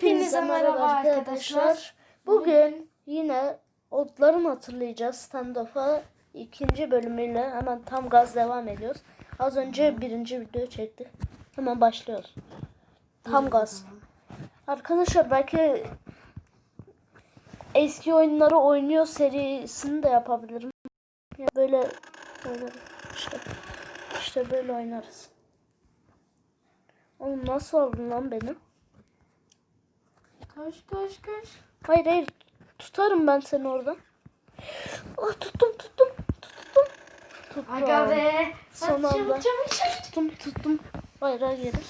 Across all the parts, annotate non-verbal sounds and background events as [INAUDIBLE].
Hepinize merhaba arkadaşlar. Bugün yine Otları mı hatırlayacağız stand-up'a ikinci bölümüyle hemen tam gaz devam ediyoruz. Az önce birinci video çektik. Hemen başlıyoruz. Tam gaz. Arkadaşlar belki eski oyunları oynuyor serisini de yapabilirim. Ya böyle böyle işte işte böyle oynarız. Oğlum nasıl aldın lan beni? Koş koş koş. Hayır hayır tutarım ben seni orada. Ah tuttum tuttum tuttum. Tuttum. Aga be. Son anda. çabuk çabuk çabuk. Tuttum tuttum. Bayrağı gelir.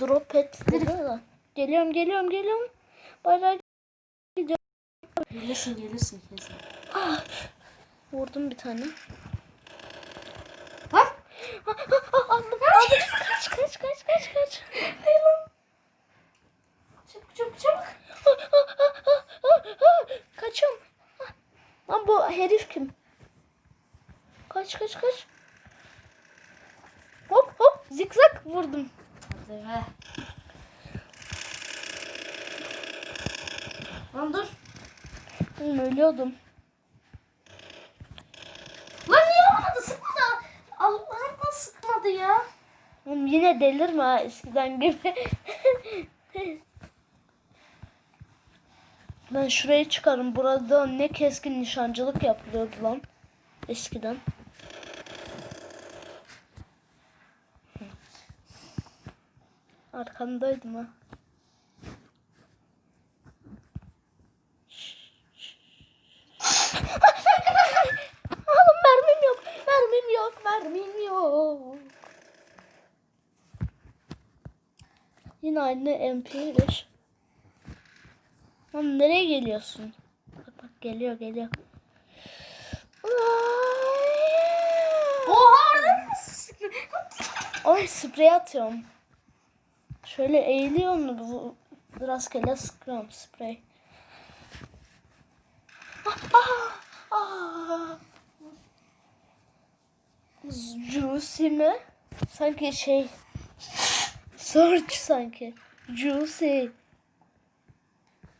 Drop et dedi ya. Geliyorum geliyorum geliyorum. Bayrağı Gelirsin gelirsin kesin. vurdum bir tane. Bak. Ah, ah, ah, aldım aldım. Kaç kaç kaç kaç kaç. Hayır lan. Çabuk çabuk çabuk. Ah, ah, ah, ah, ah, ah. Kaçıyorum. Ah. Lan bu herif kim? Kaç kaç kaç. Hop hop zikzak vurdum. Hadi be. Lan dur. Oğlum ölüyordum. Lan niye olmadı sıkmadı. Allah'ım nasıl sıkmadı ya. Oğlum yine delirme ha eskiden gibi. ben şuraya çıkarım. Burada ne keskin nişancılık yapılıyordu lan. Eskiden. Arkandaydım ha. Yok. Yine aynı MP5. Lan nereye geliyorsun? Bak bak geliyor geliyor. Oha orada nasıl? Ay sprey atıyorum. Şöyle eğiliyorum bu rastgele sıkıyorum sprey. Ah, ah, ah. Juicy mi? Sanki şey Search sanki. Juicy.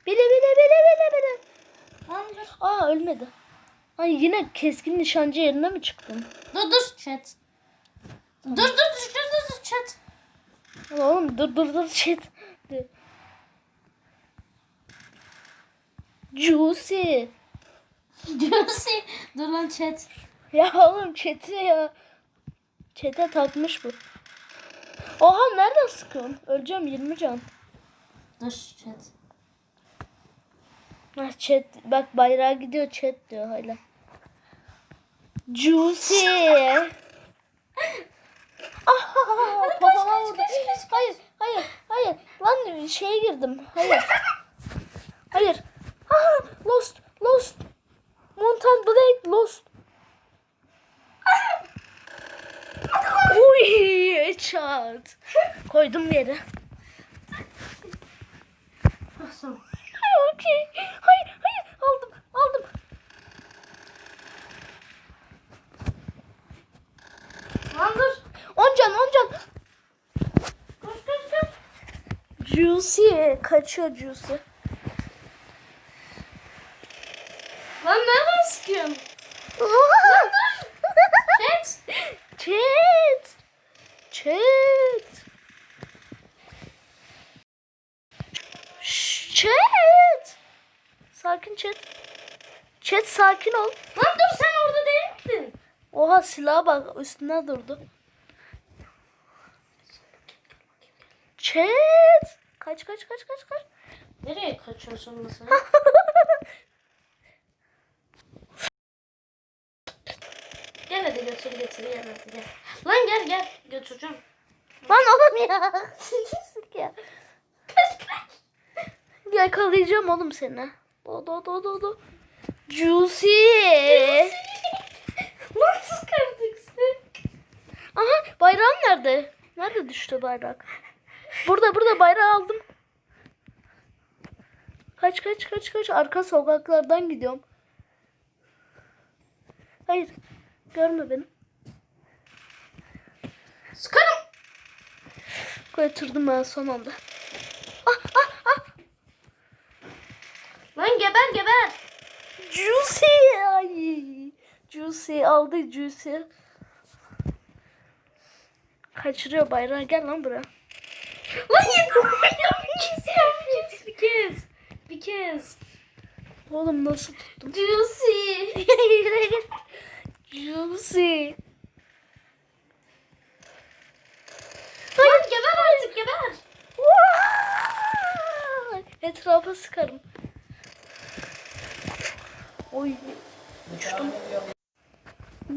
Bile bile bile bile bile. Lan dur. Aa ölmedi. Ay yine keskin nişancı yerine mi çıktın? Dur dur chat. Dur dur dur dur dur dur chat. Oğlum dur dur dur. De. Juicy. Diyorsun. Dur lan chat. Ya oğlum chat'e ya. Chat'e takmış bu. Oha nereden sıkıyorsun? Öleceğim 20 can. Dur chat. Ha chat bak bayrağı gidiyor chat diyor hala. Juicy. [LAUGHS] ah, kafama vurdu. Hayır, hayır, hayır. Lan şeye girdim. Hayır. Koydum yere. Nasıl? Okey. Hayır, hayır. Aldım, aldım. Lan dur. 10 can, 10 can. Koş koş koş. Juicy. Kaçıyor Juicy. Lan nereden sıkıyorsun? Chat. Chat. Chat. Şşş, Chat. Sakin chat. Chat sakin ol. Lan dur sen orada değil miydin? Oha silaha bak üstüne durdu. Chat. Kaç kaç kaç kaç kaç. Nereye kaçıyorsun mesela? [LAUGHS] gel hadi götür götür gel hadi gel. Lan gel gel götüreceğim. Lan oğlum ya. [LAUGHS] Sık ya. Kaç kaç. Yakalayacağım oğlum seni. Do do do do do. Juicy. Lan [LAUGHS] sıkardık sık. Aha bayrağım nerede? Nerede düştü bayrak? Burada burada bayrağı aldım. Kaç kaç kaç kaç arka sokaklardan gidiyorum. Hayır. Görme beni. Sıkarım. Götürdüm ben son anda. Juicy aldı Juicy. Kaçırıyor bayrağı gel lan buraya. Lan. Bir kez. Bir kez. Bir kez. Oğlum nasıl tuttum? Juicy. Juicy. Lan geber artık geber. Etrafa sıkarım. Oy. Uçtum.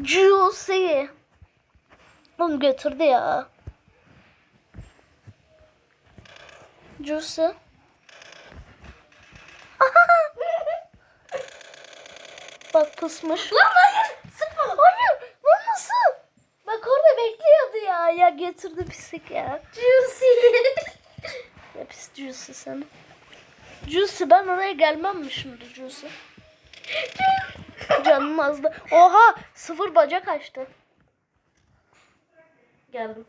Juicy. Oğlum götürdü ya. Juicy. [LAUGHS] Bak pusmuş. Lan hayır. Sıkma. Hayır. Lan nasıl? Bak orada bekliyordu ya. Ya getirdi pislik ya. Juicy. [LAUGHS] Ya pis Juicy sen. Juicy ben oraya gelmem mi şimdi Juicy? Canım azdı. Oha sıfır bacak açtı. Geldim.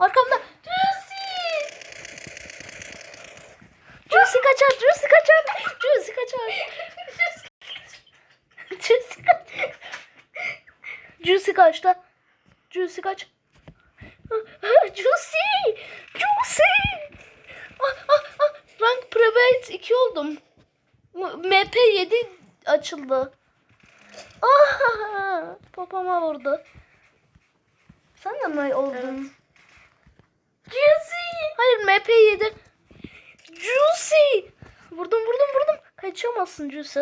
Arkamda. Juicy. Juicy kaçar, Juicy kaçar. Juicy kaçar. Juicy kaçar. Juicy kaçtı. Juicy kaç. Juicy. Juicy. Ah, ah, ah. Rank Private 2 oldum. MP 7 açıldı. Ah, [LAUGHS] papama vurdu. Sen de mi oldun? Juicy. Hayır MP 7. Juicy. Vurdum vurdum vurdum. Kaçamazsın Juicy.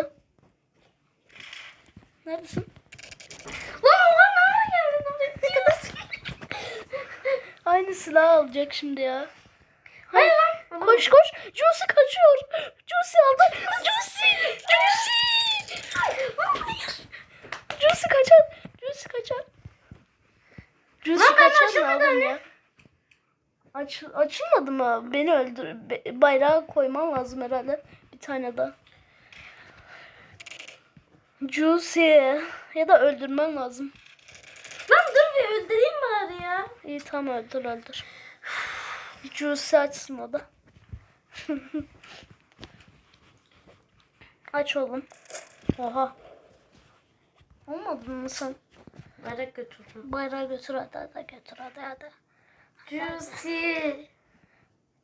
Neredesin? Lan oha nereye geldin? Juicy. [LAUGHS] Aynı silah alacak şimdi ya. Hayır lan. Koş koş. Juicy kaçıyor. Juicy aldı. Juicy. Juicy. Juicy kaçar. Juicy kaçar. Juicy Lan ben kaçar mı ya? Aç, açılmadı mı? Beni öldür. be- bayrağı koyman lazım herhalde. Bir tane daha. Juicy. Ya da öldürmen lazım. Lan dur bir öldüreyim bari ya. İyi tamam öldür öldür. Juicy açsın o da. [LAUGHS] Aç oğlum. Oha. Olmadı mı sen? Merak götürdüm. Bayrağı götür hadi hadi götür hadi hadi. Juicy.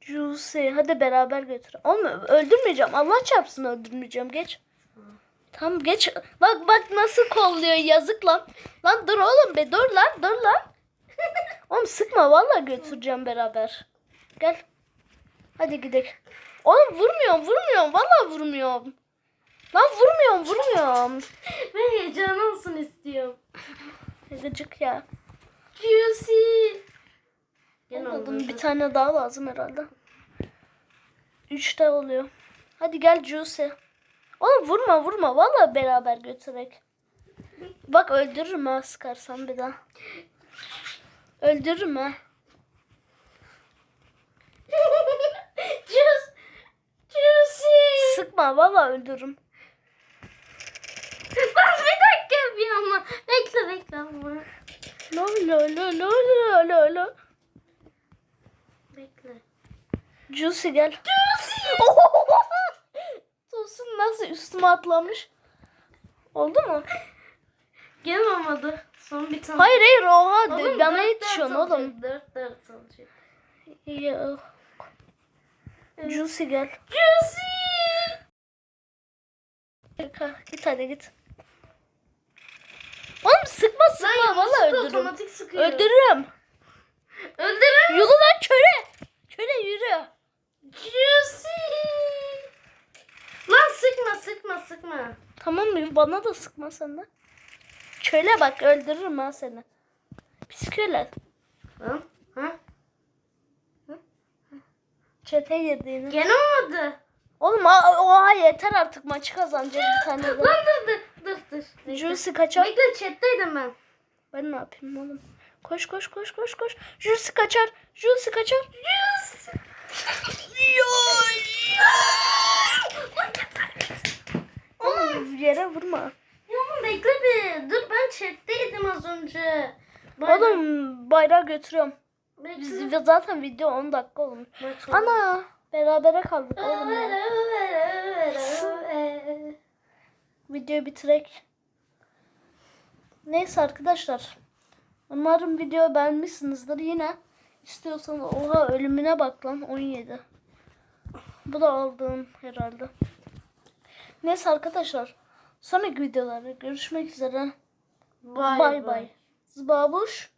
Juicy hadi beraber götür. Oğlum öldürmeyeceğim. Allah çarpsın öldürmeyeceğim. Geç. Tamam geç. Bak bak nasıl kolluyor yazık lan. Lan dur oğlum be dur lan dur lan. Oğlum sıkma vallahi götüreceğim beraber. Gel. Hadi gidelim. Oğlum vurmuyorum vurmuyorum vallahi vurmuyorum. Lan vurmuyorum vurmuyorum. [LAUGHS] Ve heyecan olsun istiyorum. Gıcık ya. Juicy. Gene Olmadı mı? olmadı. Bir tane daha lazım herhalde. Üçte oluyor. Hadi gel Juicy. Oğlum vurma vurma. Vallahi beraber götürek. Bak öldürürüm ha sıkarsan bir daha. Öldürürüm ha. [LAUGHS] Juicy. Sıkma vallahi öldürürüm. Lan bir dakika bir ama. Bekle bekle ama. Lo lo lo lo lo lo lo. Bekle. Juicy gel. Juicy. [LAUGHS] Tosun nasıl üstüme atlamış. Oldu mu? Olmadı. Son bir tane. Hayır hayır oha Oğlum, bana yetişiyorsun oğlum. Dört dört olacak. Ya. Juicy gel. Juicy. Git hadi git. Oğlum sıkma sıkma valla öldürürüm. Otomatik sıkıyor. Öldürürüm. Öldürürüm. Yolu lan köle. Köle yürü. Juicy. Lan sıkma sıkma sıkma. Tamam mı? Bana da sıkma sen de. Köle bak öldürürüm ha seni. Pis köle. Çete yine. Gene olmadı. Oğlum ha- oha yeter artık maçı kazanacağız bir tane [GASPS] Lan dur dur dur. Bekle. Juicy kaçar. Bekle chatteydim ben. Ben ne yapayım oğlum? Koş koş koş koş koş. Juicy kaçar. Juicy kaçar. Juicy. Oğlum yere vurma. Ya oğlum bekle bir. Dur ben chatteydim az önce. Bay- Oğlum bayrağı götürüyorum. Bekle. Biz zaten video 10 dakika olmuş. Oldu. Ana berabere kaldık oğlum. Videoyu bitirek. Neyse arkadaşlar. Umarım video beğenmişsinizdir. Yine istiyorsanız oha ölümüne bak lan 17. Bu da aldığım herhalde. Neyse arkadaşlar. Sonraki videolarda görüşmek üzere. Bay bay. Zbabuş.